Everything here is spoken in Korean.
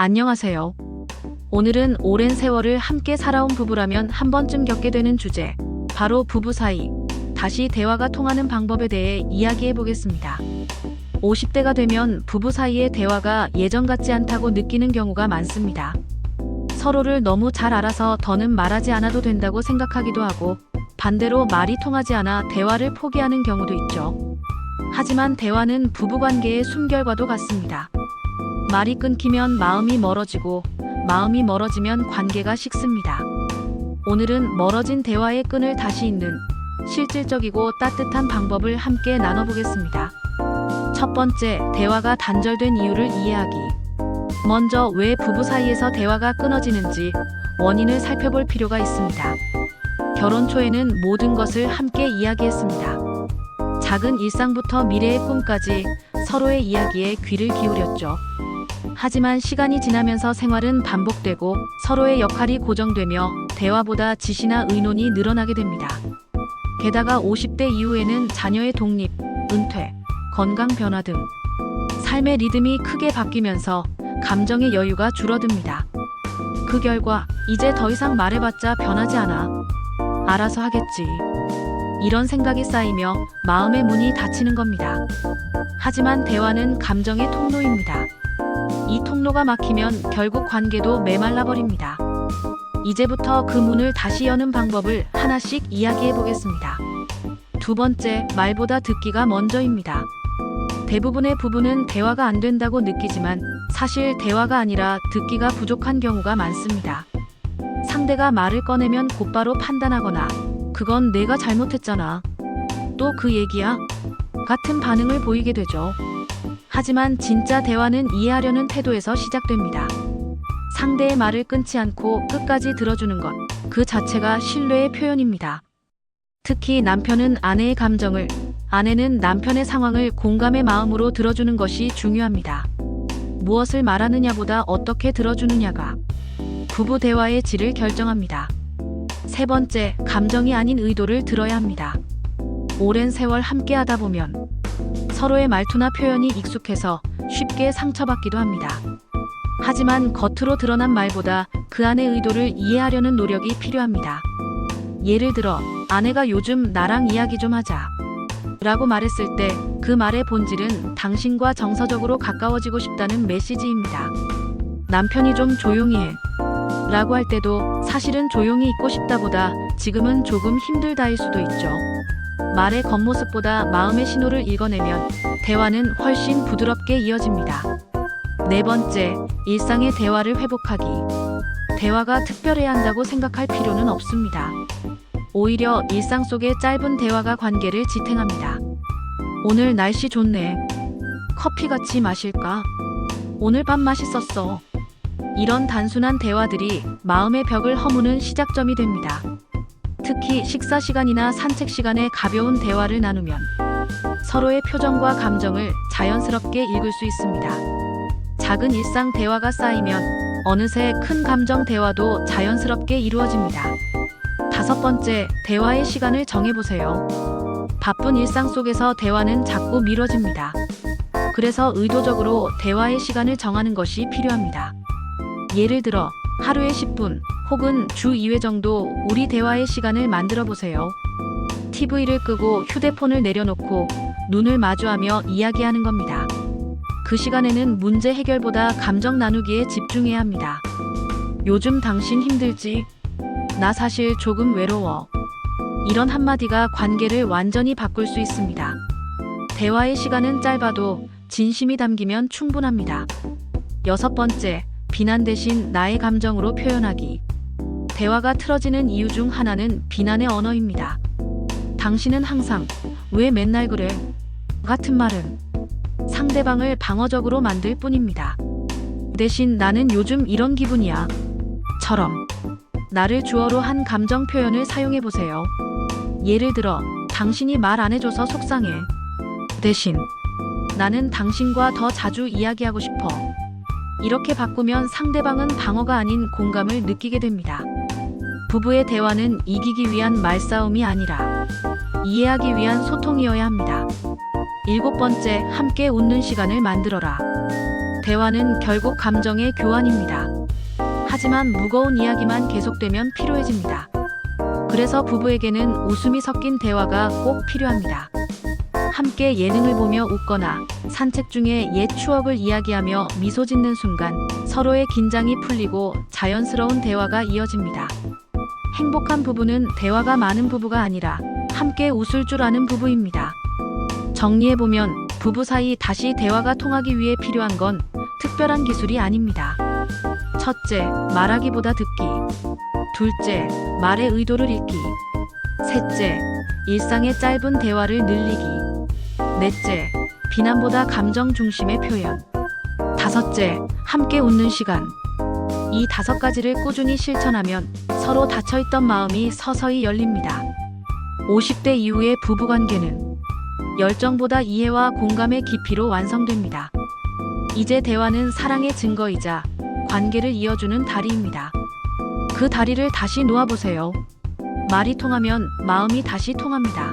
안녕하세요. 오늘은 오랜 세월을 함께 살아온 부부라면 한 번쯤 겪게 되는 주제, 바로 부부 사이, 다시 대화가 통하는 방법에 대해 이야기해 보겠습니다. 50대가 되면 부부 사이의 대화가 예전 같지 않다고 느끼는 경우가 많습니다. 서로를 너무 잘 알아서 더는 말하지 않아도 된다고 생각하기도 하고, 반대로 말이 통하지 않아 대화를 포기하는 경우도 있죠. 하지만 대화는 부부관계의 숨결과도 같습니다. 말이 끊기면 마음이 멀어지고 마음이 멀어지면 관계가 식습니다. 오늘은 멀어진 대화의 끈을 다시 잇는 실질적이고 따뜻한 방법을 함께 나눠보겠습니다. 첫 번째, 대화가 단절된 이유를 이해하기. 먼저 왜 부부 사이에서 대화가 끊어지는지 원인을 살펴볼 필요가 있습니다. 결혼 초에는 모든 것을 함께 이야기했습니다. 작은 일상부터 미래의 꿈까지 서로의 이야기에 귀를 기울였죠. 하지만 시간이 지나면서 생활은 반복되고 서로의 역할이 고정되며 대화보다 지시나 의논이 늘어나게 됩니다. 게다가 50대 이후에는 자녀의 독립, 은퇴, 건강 변화 등 삶의 리듬이 크게 바뀌면서 감정의 여유가 줄어듭니다. 그 결과 이제 더 이상 말해봤자 변하지 않아. 알아서 하겠지. 이런 생각이 쌓이며 마음의 문이 닫히는 겁니다. 하지만 대화는 감정의 통로입니다. 이 통로가 막히면 결국 관계도 메말라 버립니다. 이제부터 그 문을 다시 여는 방법을 하나씩 이야기해 보겠습니다. 두 번째, 말보다 듣기가 먼저입니다. 대부분의 부부는 대화가 안 된다고 느끼지만 사실 대화가 아니라 듣기가 부족한 경우가 많습니다. 상대가 말을 꺼내면 곧바로 판단하거나 그건 내가 잘못했잖아. 또 그 얘기야? 같은 반응을 보이게 되죠. 하지만 진짜 대화는 이해하려는 태도에서 시작됩니다. 상대의 말을 끊지 않고 끝까지 들어주는 것, 그 자체가 신뢰의 표현입니다. 특히 남편은 아내의 감정을, 아내는 남편의 상황을 공감의 마음으로 들어주는 것이 중요합니다. 무엇을 말하느냐보다 어떻게 들어주느냐가 부부 대화의 질을 결정합니다. 세 번째, 감정이 아닌 의도를 들어야 합니다. 오랜 세월 함께 하다 보면 서로의 말투나 표현이 익숙해서 쉽게 상처받기도 합니다. 하지만 겉으로 드러난 말보다 그 안의 의도를 이해하려는 노력이 필요합니다. 예를 들어, 아내가 요즘 나랑 이야기 좀 하자. 라고 말했을 때 그 말의 본질은 당신과 정서적으로 가까워지고 싶다는 메시지입니다. 남편이 좀 조용히 해. 라고 할 때도 사실은 조용히 있고 싶다보다 지금은 조금 힘들다일 수도 있죠. 말의 겉모습보다 마음의 신호를 읽어내면 대화는 훨씬 부드럽게 이어집니다. 네 번째, 일상의 대화를 회복하기. 대화가 특별해야 한다고 생각할 필요는 없습니다. 오히려 일상 속의 짧은 대화가 관계를 지탱합니다. 오늘 날씨 좋네. 커피 같이 마실까? 오늘 밥 맛있었어. 이런 단순한 대화들이 마음의 벽을 허무는 시작점이 됩니다. 특히 식사 시간이나 산책 시간에 가벼운 대화를 나누면 서로의 표정과 감정을 자연스럽게 읽을 수 있습니다. 작은 일상 대화가 쌓이면 어느새 큰 감정 대화도 자연스럽게 이루어집니다. 다섯 번째, 대화의 시간을 정해보세요. 바쁜 일상 속에서 대화는 자꾸 미뤄집니다. 그래서 의도적으로 대화의 시간을 정하는 것이 필요합니다. 예를 들어, 하루에 10분 혹은 주 2회 정도 우리 대화의 시간을 만들어 보세요. TV를 끄고 휴대폰을 내려놓고 눈을 마주하며 이야기하는 겁니다. 그 시간에는 문제 해결보다 감정 나누기에 집중해야 합니다. 요즘 당신 힘들지? 나 사실 조금 외로워. 이런 한마디가 관계를 완전히 바꿀 수 있습니다. 대화의 시간은 짧아도 진심이 담기면 충분합니다. 여섯 번째, 비난 대신 나의 감정으로 표현하기. 대화가 틀어지는 이유 중 하나는 비난의 언어입니다. 당신은 항상 왜 맨날 그래? 같은 말은 상대방을 방어적으로 만들 뿐입니다. 대신 나는 요즘 이런 기분이야. 처럼 나를 주어로 한 감정 표현을 사용해 보세요. 예를 들어, 당신이 말 안 해줘서 속상해. 대신 나는 당신과 더 자주 이야기하고 싶어. 이렇게 바꾸면 상대방은 방어가 아닌 공감을 느끼게 됩니다. 부부의 대화는 이기기 위한 말싸움이 아니라 이해하기 위한 소통이어야 합니다. 일곱 번째, 함께 웃는 시간을 만들어라. 대화는 결국 감정의 교환입니다. 하지만 무거운 이야기만 계속되면 피로해집니다. 그래서 부부에게는 웃음이 섞인 대화가 꼭 필요합니다. 함께 예능을 보며 웃거나 산책 중에 옛 추억을 이야기하며 미소 짓는 순간 서로의 긴장이 풀리고 자연스러운 대화가 이어집니다. 행복한 부부는 대화가 많은 부부가 아니라 함께 웃을 줄 아는 부부입니다. 정리해보면 부부 사이 다시 대화가 통하기 위해 필요한 건 특별한 기술이 아닙니다. 첫째, 말하기보다 듣기. 둘째, 말의 의도를 읽기. 셋째, 일상의 짧은 대화를 늘리기. 넷째, 비난보다 감정 중심의 표현. 다섯째, 함께 웃는 시간. 이 다섯 가지를 꾸준히 실천하면 서로 닫혀있던 마음이 서서히 열립니다. 50대 이후의 부부관계는 열정보다 이해와 공감의 깊이로 완성됩니다. 이제 대화는 사랑의 증거이자 관계를 이어주는 다리입니다. 그 다리를 다시 놓아보세요. 말이 통하면 마음이 다시 통합니다.